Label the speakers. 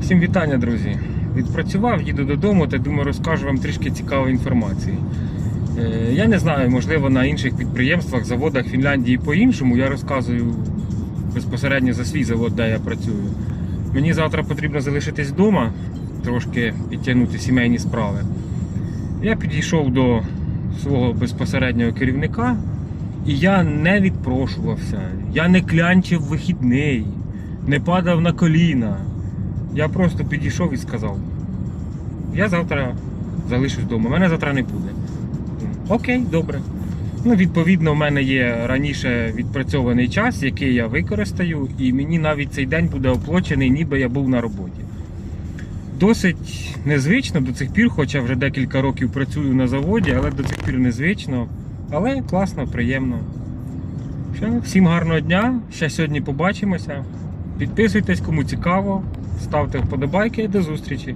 Speaker 1: Всім вітання, друзі. Відпрацював, їду додому та думаю, розкажу вам трішки цікавої інформації. Е, Я не знаю, можливо, на інших підприємствах, заводах Фінляндії по-іншому. Я розказую безпосередньо за свій завод, де я працюю. Мені завтра потрібно залишитись вдома, трошки підтягнути сімейні справи. Я підійшов до свого безпосереднього керівника, і я не відпрошувався, я не клянчив вихідний, не падав на коліна. Я просто підійшов і сказав: я завтра залишусь вдома, мене завтра не буде. Окей, добре. Ну, відповідно, в мене є раніше відпрацьований час, який я використаю, і мені навіть цей день буде оплачений, ніби я був на роботі. Досить незвично до цих пір, хоча вже декілька років працюю на заводі, але до цих пір незвично. Але класно, приємно. Все, всім гарного дня. Ще сьогодні побачимося. Підписуйтесь, кому цікаво, ставте вподобайки і до зустрічі.